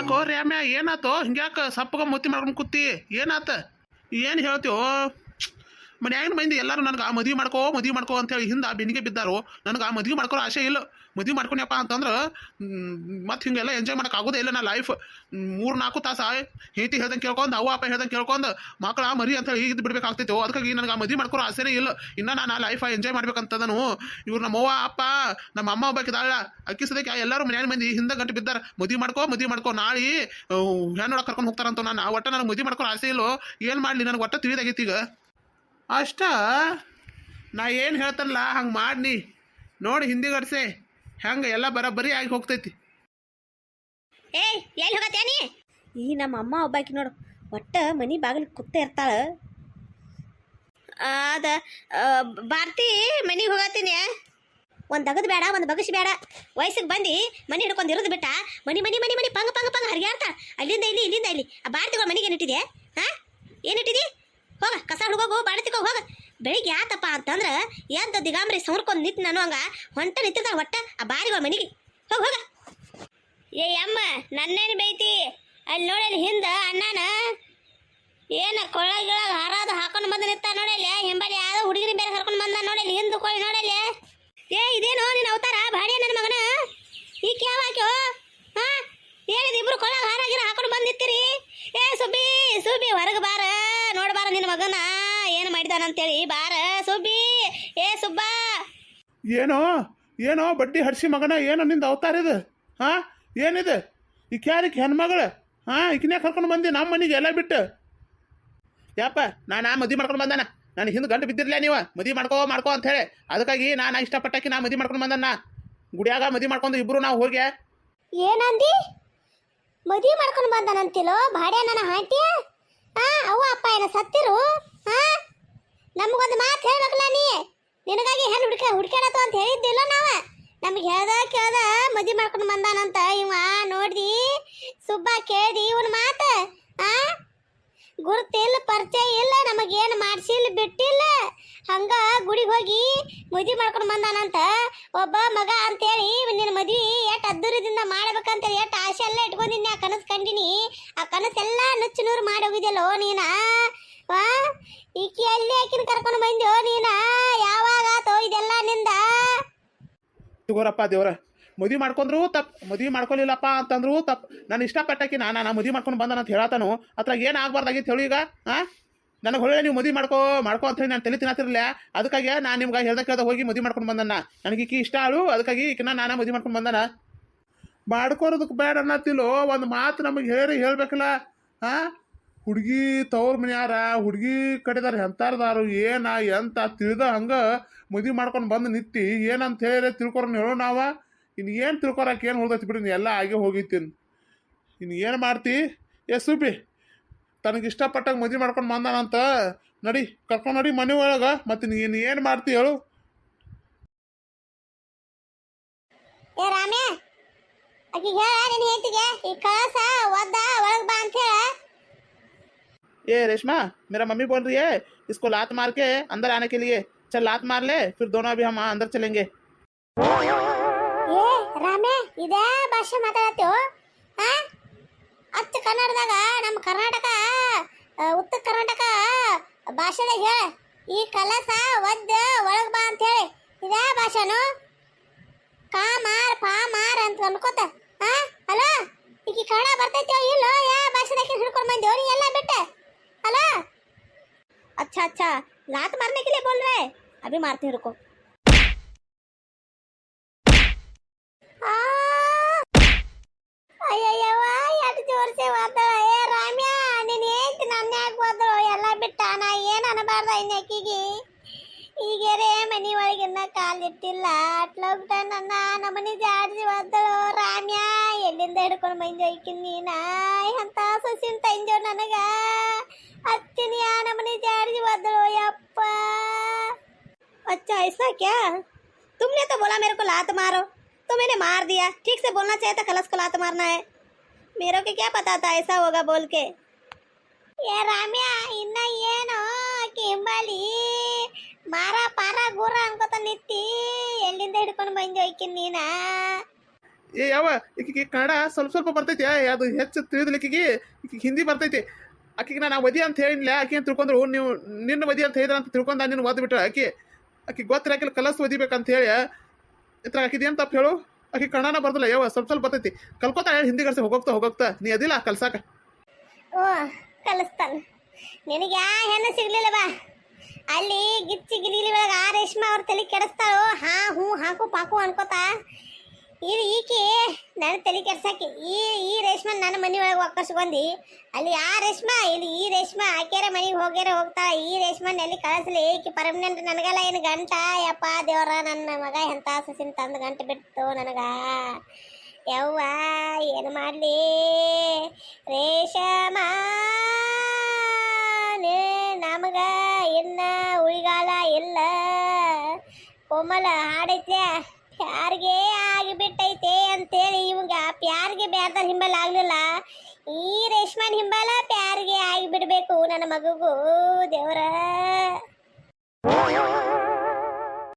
ಯಾಕೋ ರ್ಯಾಮ್ಯ ಏನಾತೋ? ಹಿಂಗ್ಯಾಕ ಸಪ್ಪಗ ಮುತ್ತಿ ಮಾಡ್ಕೊಂಡು ಕೂತಿ. ಏನಾತ? ಏನು ಹೇಳ್ತೀವೋ ಮನ್ಯಾಗಿನ ಮಂದಿ ಎಲ್ಲರೂ ನನಗೆ ಆ ಮದುವೆ ಮಾಡ್ಕೋ ಮದುವೆ ಮಾಡ್ಕೋ ಅಂತೇಳಿ ಹಿಂದೆ ಬೆನ್ನಿಗೆ ಬಿದ್ದಾರು, ನನಗೆ ಆ ಮದುವೆ ಮಾಡ್ಕೋ ಆಸೆ ಇಲ್ಲ. ಮದುವೆ ಮಾಡ್ಕೊಣ್ಯಪ್ಪ ಅಂತಂದ್ರೆ ಮತ್ತೆ ಹಿಂಗೆಲ್ಲ ಎಂಜಾಯ್ ಮಾಡಕ್ಕೆ ಆಗೋದೇ ಇಲ್ಲ ನಾ ಲೈಫ್ ಮೂರು ನಾಲ್ಕು ತಾಸು ಹೇತಿ ಹೇಳ್ದಂಗೆ ಕೇಳ್ಕೊಂಡು, ಅವ್ವ ಅಪ್ಪ ಹೇಳ್ದಂಗೆ ಕೇಳ್ಕೊಂಡು ಮಕ್ಕಳ ಮರಿ ಅಂತ ಹೇಳಿ ಈಗ ಬಿಡ್ಬೇಕಾಗ್ತೈತೆ ಅದಕ್ಕಾಗಿ ನನಗೆ ಆ ಮದುವೆ ಮಾಡ್ಕೊರೋ ಆಸೆನೇ ಇಲ್ಲ. ಇನ್ನು ನಾನು ಆ ಲೈಫ್ ಎಂಜಾಯ್ ಮಾಡ್ಬೇಕಂತದನು. ಇವ್ರು ನಮ್ಮ ಅವ್ವ, ಅಪ್ಪ, ನಮ್ಮ ಅಮ್ಮ ಒಬ್ಬಾಕಿದಾಳ ಅಕ್ಕಿ ಸದಕ್ಕೆ ಎಲ್ಲರೂ ಮನ್ಯಾನ ಮಂದಿ ಹಿಂದೆ ಗಂಟೆ ಬಿದ್ದಾರ. ಮದುವೆ ಮಾಡ್ಕೋ ಮದುವೆ ಮಾಡ್ಕೋ, ನಾಳೆ ಹೆಣ್ಣೊಳಗೆ ಕರ್ಕೊಂಡು ಹೋಗ್ತಾರಂತ ನಾನು. ಒಟ್ಟ ನನಗೆ ಮದುವೆ ಮಾಡ್ಕೋ ಆಸೆ ಇಲ್ಲೋ. ಏನು ಮಾಡಲಿ, ನನಗೆ ಒಟ್ಟ ತಿಳಿದಾಗೈತಿ ಈಗ. ಅಷ್ಟ? ನಾ ಏನು ಹೇಳ್ತಾನಲ್ಲ ಹಂಗೆ ಮಾಡಿ ನೋಡಿ ಹಿಂದಿಗಡ್ಸೆ. ಹೆಂಗೆ ಎಲ್ಲ ಬರೋಬ್ಬರಿ ಆಗಿ ಹೋಗ್ತೈತಿ. ಏಯ್, ಎಲ್ಲಿ ಹೋಗತ್ತೇನಿ ಈ ನಮ್ಮ ಅಮ್ಮ ಒಬ್ಬಾಕಿ ನೋಡು. ಒಟ್ಟ ಮನಿ ಬಾಗಿಲು ಕುತ್ತ ಇರ್ತಾಳ. ಅದ ಭಾರತಿ, ಮನಿಗೆ ಹೋಗತ್ತೀನಿ. ಒಂದು ತಗದು ಬೇಡ ಒಂದು ಬಗಸಿ ಬೇಡ ವಯಸ್ಸಿಗೆ ಬಂದು, ಮನಿ ಹಿಡ್ಕೊಂಡು ಇರೋದು ಬಿಟ್ಟ. ಮನಿ ಮನಿ ಮನಿ ಮನಿ, ಪಂಗ ಪಂಗ ಪಂಗ ಹರಿಯಾಡ್ತಾಳ. ಅಲ್ಲಿಂದ ಇಲ್ಲಿ, ಇಲ್ಲಿಂದ ಇಲ್ಲಿ. ಆ ಭಾರತಿಗಳ ಮನಿಗೆ ಏನಿಟ್ಟಿದೆ ಹಾ? ಏನಿಟ್ಟಿದಿ ಹೋಗ, ಕಸ ಹುಡುಗೋಗು ಬಾಣತಿಕೋ ಹೋಗ. ಬೆಳಿಗ್ಗೆ ಯಾತಪ್ಪ ಅಂತಂದ್ರೆ ಎಂತ ದಿಗಾಂಬ್ರಿ ಸೌರ್ಕೊಂಡು ನಿಂತು ನಾನು ಹಂಗ ಹೊಂಟ ನಿಂತಿದ್ದ ಒಟ್ಟ ಆ ಬಾರಿಗಳ ಮನೆಗೆ ಹೋಗ ಹೋಗ. ಏ ಅಮ್ಮ, ನನ್ನೇನು ಬೈತಿ? ಅಲ್ಲಿ ನೋಡಲಿ ಹಿಂದ ಅಣ್ಣನ. ಏನ ಕೊಳಗಿಳಗ ಹಾರಾದ ಹಾಕೊಂಡು ಬಂದು ನಿಂತ ನೋಡಲಿ ಹಿಂಬಲ್ಲಿ ಯಾವ್ದೋ ಹುಡುಗಿನ ಬೇರೆ ಕರ್ಕೊಂಡು ಬಂದ ನೋಡಲಿ ಹಿಂದ ಕೊಳ್ಳಿ ನೋಡಲಿ ಏ, ಇದೇನೋ ನಿನ್ನ ಅವತಾರ? ಭಾಡಿ ನನ್ನ ಮಗನ? ಈ ಕ್ಯಾವಾಕ್ಯೋ ಹಾ? ಏನಿದೆ ಇಬ್ರು ಕೊಳ್ಳಾಗ ಹಾರಾಗಿರ ಹಾಕೊಂಡು ಬಂದಿತ್ತೀರಿ ಏ, ಸುಬ್ಬಿ ಸುಬ್ಬಿ, ಹೊರಗೆ ನಿನ್ನ ಮಗನ ಏನು ಮಾಡಿದಾನಂತೇಳಿ. ಬಾರ ಸುಬ್ಬಿ. ಏ ಸುಬ್ಬ. ಏನೋ ಏನೋ ಬಡ್ಡಿ ಹಡ್ಸಿ ಮಗನ ಏನೋ ನಿಂದ ಅವತಾರ ಇದು? ಹಾ ಏನಿದೆ? ಈ ಕ್ಯಾರಿಕ್ ಹೆಣ್ಮಗಳು? ಹಾ ಈಕಿನೇ ಕರ್ಕೊಂಡು ಬಂದಿ ನಮ್ಮ ಮನೆಗೆ ಎಲ್ಲ ಬಿಟ್ಟು. ಯಪ್ಪ ನಾನು ಆ ಮದಿ ಮಾಡ್ಕೊಂಡು ಬಂದಾನ? ನಾನು ಹಿಂದೆ ಗಂಟು ಬಿದ್ದಿರ್ಲ ನೀವು? ಮದಿ ಮಾಡ್ಕೋ ಮಾಡ್ಕೋ ಅಂತ ಹೇಳಿ. ಅದಕ್ಕಾಗಿ ನಾನು ಇಷ್ಟಪಟ್ಟಾಕಿ ನಾ ಮದಿ ಮಾಡ್ಕೊಂಡು ಬಂದನ್ನ. ಗುಡಿಯಾಗ ಮದಿ ಮಾಡ್ಕೊಂಡು ಇಬ್ರು ನಾವು ಹೋಗಿ. ಏನಂದಿ? ಮದಿ ಮಾಡ್ಕೊಂಡು ಬಂದನಂತಿಲೋ? ಭಾಡ್ಯ ನನ್ನ ಹಾಂಟಿಯ ಆ, ಅವ್ವ, ಅಪ್ಪ, ಏನ ಸತ್ತಿರು? ಹಾ ನಮಗೊಂದು ಮಾತು ಹೇಳ್ಬೇಕಲ್ಲ ನೀ? ನಿನಗಾಗಿ ಹೆಣ್ಣು ಹುಡುಕ ಹುಡುಕಾಡತ್ತು ಅಂತ ಹೇಳಿದ್ದಿಲ್ಲ ನಾವ? ನಮ್ಗೆ ಹೇಳ್ದ ಕೇಳ್ದ ಮದುವೆ ಮಾಡ್ಕೊಂಡು ಬಂದಾನಂತ ಇವ, ನೋಡ್ದಿ? ಸುಬ್ಬ ಕೇಳ್ದಿ ಇವನ್ ಮಾತ? ಆ? ಗುರುತಿಲ್ಲ, ಪರಿಚಯ ಇಲ್ಲ, ನಮಗೇನು ಮಾಡ್ಸಿಲ್ಲ, ಬಿಟ್ಟಿಲ್ಲ? ಹಂಗ ಗುಡಿಗೆ ಹೋಗಿ ಮದುವೆ ಮಾಡ್ಕೊಂಡು ಬಂದಾನಂತ ಒಬ್ಬ ಮಗ ಅಂತೇಳಿ, ನಿನ್ನ ಮದ್ವಿ ಎಷ್ಟು ಅದ್ದೂರಿದಿಂದ ಮಾಡ್ಬೇಕಂತೇಳಿ ಎಷ್ಟು ಆಸೆ ಎಲ್ಲ ಇಟ್ಕೊಂಡಿನಿ ಆ ಕನಸು ಕಂಡಿನಿ. ಆ ಕನಸೆಲ್ಲ ನುಚ್ಚು ನೂರು ಮಾಡಿ ಹೋಗಿದ್ಯಲ್ಲೋ ನೀನ? ವಾ ಈಕಿ ಅಲ್ಲಿ ಆಕಿನ ಕರ್ಕೊಂಡು ಬಂದ್ಯೋ ನೀನ? ಯಾವಾಗ ತೋ ಇದೆಲ್ಲ ನಿಂದ? ತಗೋರಪ್ಪ ದೇವ್ರ, ಮದುವೆ ಮಾಡ್ಕೊಂಡ್ರು ತಪ್ಪು ಮದುವೆ ಮಾಡ್ಕೊಲಿಲ್ಲಪ್ಪ ಅಂತಂದ್ರು ತಪ್ಪು ನಾನು ಇಷ್ಟಪಟ್ಟಾಕಿ ನಾನು ನಾನು ಮದುವೆ ಮಾಡ್ಕೊಂಡು ಬಂದಾನ ಅಂತ ಹೇಳತ್ತಾನು ಅತ್ರ ಏನು ಆಗ್ಬಾರ್ದಾಗಿತ್ತು ಹೇಳು ಈಗ ಹಾಂ ನನಗೆ ಹೊಳ್ಳೆ ನೀವು ಮದುವೆ ಮಾಡ್ಕೋ ಮಾಡ್ಕೋ ಅಂತ ಹೇಳಿ ನಾನು ತಲೆ ತಿನ್ನತ್ತಿರಲಿಲ್ಲ ಅದಕ್ಕಾಗಿ ನಾನು ನಿಮ್ಗೆ ಹೇಳ್ದ ಕೇಳ್ದ ಹೋಗಿ ಮದುವೆ ಮಾಡ್ಕೊಂಡು ಬಂದನ. ನನಗೆ ಈಕಿ ಇಷ್ಟ ಆಳು, ಅದಕ್ಕಾಗಿ ಈಕಿನ ನಾನು ಮದುವೆ ಮಾಡ್ಕೊಂಡು ಬಂದನ. ಮಾಡ್ಕೊರೋದಕ್ಕೆ ಬೇಡ ಅನ್ನತ್ತಿಲ್ಲೋ, ಒಂದು ಮಾತು ನಮಗೆ ಹೇಳಿ ಹೇಳ್ಬೇಕಲ್ಲ. ಹಾಂ ಹುಡುಗಿ ತವ್ರ ಮನ್ಯಾರ, ಹುಡುಗಿ ಕಡೆದಾರ ಎಂತಾರದಾರು ಏನ ಎಂತ ತಿಳಿದ ಹಂಗೆ ಮದುವೆ ಮಾಡ್ಕೊಂಡು ಬಂದು ನಿತ್ತಿ ಏನಂತ ಹೇಳಿ ತಿಳ್ಕೊರ ಹೇಳೋ ನಾವ? ಇನ್ನು ಏನು ತಿಳ್ಕೊರಕ್ಕೆ ಏನು ಉಳ್ದೈತಿ ಬಿಡಿ ಎಲ್ಲ ಆಗಿ ಹೋಗಿತ್ತೀನಿ ಇನ್ನು ಏನು ಮಾಡ್ತಿ? ಎಸ್ ಸುಬಿ ತನಗೆ ಇಷ್ಟಪಟ್ಟಾಗ ಮದುವೆ ಮಾಡ್ಕೊಂಡು ಬಂದಾನಂತ ನಡಿ ಕರ್ಕೊಂಡು ನಡಿ ಮನೆ ಒಳಗೆ ಮತ್ತೆ ನೀನು ಏನು ಮಾಡ್ತಿ ಹೇಳು ಏ ರಾಮೇ ಆಕಿಗೆ ಹೇಳ ನಿನ್ನ ಹೆಂಡತಿಗೆ ಈ ಕಳಸ ಒದ್ದ ಒಳಗೆ ಬಾ ಅಂತ ಹೇಳ ए रेशमा मेरा मम्मी बोल रही है इसको लात मार के अंदर आने के लिए चल लात मार ले फिर दोनों अभी हम अंदर चलेंगे ಏ ರಾಮೇ ಇದೇ ಭಾಷೆ ಮಾತಾಡತ್ತೀವೋ ಹಾ ಅಚ್ಚ ಕನ್ನಡದಾಗ ನಮ್ಮ ಕರ್ನಾಟಕ ಉತ್ತರ ಕರ್ನಾಟಕ ಭಾಷೆದಾಗ ಹೇಳ. ಈ ಕಲಸ ಒದ್ದ ಒಳಗೆ ಬಾ ಅಂತ ಹೇಳಿ. ಇದೇ ಭಾಷೆನು? ಕಾಮಾರ್, ಪಾಮಾರ್ ಅಂತ ಅನ್ಕೋತ. ಹಾ ಅಲೋ? ಈಗ ಕನ್ನಡ ಬರ್ತೈತೆ ಇಲ್ಲೋ? ಯಾ ಭಾಷೆದಾಗ ಹಿಡ್ಕೊಂಡು ಬಂದೇವ್ರಿ ಎಲ್ಲ ಬಿಟ್ಟೆ. ಅಲೋ? ಅಚ್ಚಾ ಅಚ್ಚಾ. ಲಾತ್ ಮಾರ್ನಕ್ಕಿಲ್ಲ ಬೋಲ್ರೆ ಅಭಿ ಮಾರ್ತೀನಿ ಹಿಡ್ಕೊ. ಎಷ್ಟು ಜೋರ್ಸೆ ಒದ್ದಳ ಏ ರಾಮ್ಯ ನೀನ್ ಏಂತಿ ನನ್ನ ಯಾಕೆ ಒದ್ದಳು ಎಲ್ಲ ಬಿಟ್ಟ ನಾ ಏನ್ ಅನಬಾರ್ದ ಇನ್ನಕ್ಕಿಗೆ ಈಗೇರೆ ಮನಿ ಒಳಗಿನ್ನ ಕಾಲಿಟ್ಟಿಲ್ಲ ಅಟ್ಲೋಗ್ಟ ನನ್ನ ನಮ್ಮನಿ ಜಾಡ್ಸಿ ಒದ್ದಳು ರಾಮ್ಯ ಎಲ್ಲಿಂದ ಹಿಡ್ಕೊಂಡು ಬಂದು ಐಕಿನ್ ನೀನ ಎಂತ ಸೊಸಿನ ತಂಜೋ ನನಗ ಹತ್ತಿನಿ ಆ ನಮ್ಮನಿ ಜಾಡ್ಸಿ ಒದ್ದಳು ಯಪ್ಪ अच्छा ऐसा क्या तुमने तो बोला मेरे को लात मारो तो मैंने मार दिया ठीक से बोलना चाहिए था खलस को लात मारना है मेरे को क्या पता था ऐसा होगा बोल के ಏ ರಾಮ್ಯ ಇನ್ನ ಏನು ಕೆಂಬಾಲಿ ಮಾರ ಪಾರ ಗೂರ ಅನ್ಕೋತ ನಿತ್ತಿ ಎಲ್ಲಿಂದ ಹಿಡ್ಕೊಂಡು ಬಂದು ಹೋಯ್ಕಿನ್ ನೀನ ಏ ಯಾವ ಈಕಿಗೆ ಕನ್ನಡ ಸ್ವಲ್ಪ ಸ್ವಲ್ಪ ಬರ್ತೈತಿ ಅದು ಹೆಚ್ಚು ತಿಳಿದ್ಲಿಕ್ಕಿಗೆ ಈಕಿಗೆ ಹಿಂದಿ ಬರ್ತೈತಿ ಆಕಿಗೆ ನಾನು ವದಿ ಅಂತ ಹೇಳಿಲ್ಲ ಆಕೆ ಅಂತ ತಿಳ್ಕೊಂಡ್ರು ನೀವು ನಿನ್ನ ವದಿ ಅಂತ ಹೇಳಿದ್ರ ಅಂತ ತಿಳ್ಕೊಂಡ ನಿನ್ನ ಓದ್ ಬಿಟ್ರೆ ಆಕಿ ಆಕಿ ಗೊತ್ತಿರಾಕಿಲ್ಲ ಕಲಸ್ ಒದಿಬೇಕಂತ ಹೇಳಿ ಇತ್ರ ಆಕಿದೇನು ತಪ್ಪು ಹೇಳು ಆಕಿ ಕನ್ನಡನ ಬರ್ದಲ್ಲ ಯಾವ ಸ್ವಲ್ಪ ಸ್ವಲ್ಪ ಬರ್ತೈತಿ. ಕಲ್ಕೋತಾಳೆ ಹಿಂದಿ ಕರ್ಸಿ ಹೋಗೋಗ್ತಾ ಹೋಗೋಗ್ತಾ ನೀ ಅದಿಲ್ಲ, ಕಲ್ಸಾಕ. ಓ, ಕಲಿಸ್ತಾನ. ನಿನಗೆ ಯಾ ಹೆಣ್ಣು ಸಿಗ್ಲಿಲ್ಲ ಬಾ. ಅಲ್ಲಿ ಗಿಚ್ಚಿ ಗಿಲಿಲಿ ಒಳಗೆ ಆ ರೇಷ್ಮೆ ಅವ್ರ ತಲೆ ಕೆಡಿಸ್ತಾಳು, ಹಾ ಹ್ಞೂ ಹಾಕು, ಪಾಕು ಅನ್ಕೋತಾ. ಇದು ಈಕೆ ನನ್ನ ತಲೆ ಕೆಡ್ಸಾಕಿ, ಈ ಈ ರೇಷ್ಮೆ ನನ್ನ ಮನೆ ಒಳಗೆ ಒಕ್ಕರ್ಸ್ಕೊಂಡಿ ಅಲ್ಲಿ ಆ ರೇಷ್ಮೆ, ಇಲ್ಲಿ ಈ ರೇಷ್ಮೆ, ಆಕ್ಯಾರ ಮನೆಗೆ ಹೋಗ್ಯಾರ, ಹೋಗ್ತಾಳ. ಈ ರೇಷ್ಮೆ ಎಲ್ಲಿ ಕಳಿಸ್ಲಿ? ಈಕೆ ಪರ್ಮನೆಂಟ್ ನನಗಲ್ಲ ಏನು ಗಂಟ? ಯಪ್ಪ ದೇವ್ರ, ನನ್ನ ಮಗ ಎಂತ ಸಸಿನ ತಂದು ಗಂಟು ಬಿಟ್ಟು ನನಗೆ. ಯವ್ವ, ಏನು ಮಾಡಲಿ? ರೇಷಮ ನಮಗ ಇನ್ನ ಉಳಿಗಾಲ ಇಲ್ಲ. ಕೋಮಲ ಹಾಡೈತೆ ಯಾರಿಗೆ ಆಗಿಬಿಟ್ಟೈತೆ ಅಂತೇಳಿ ಇವಂಗ ಪ್ಯಾರಿಗೆ ಬ್ಯಾರ್ದ ಹಿಂಬಲ್ ಆಗ್ಲಿಲ್ಲ. ಈ ರೇಷ್ಮನ್ ಹಿಂಬಲ ಪ್ಯಾರಿಗೆ ಆಗಿಬಿಡ್ಬೇಕು ನನ್ನ ಮಗುಗೂ ದೇವರ.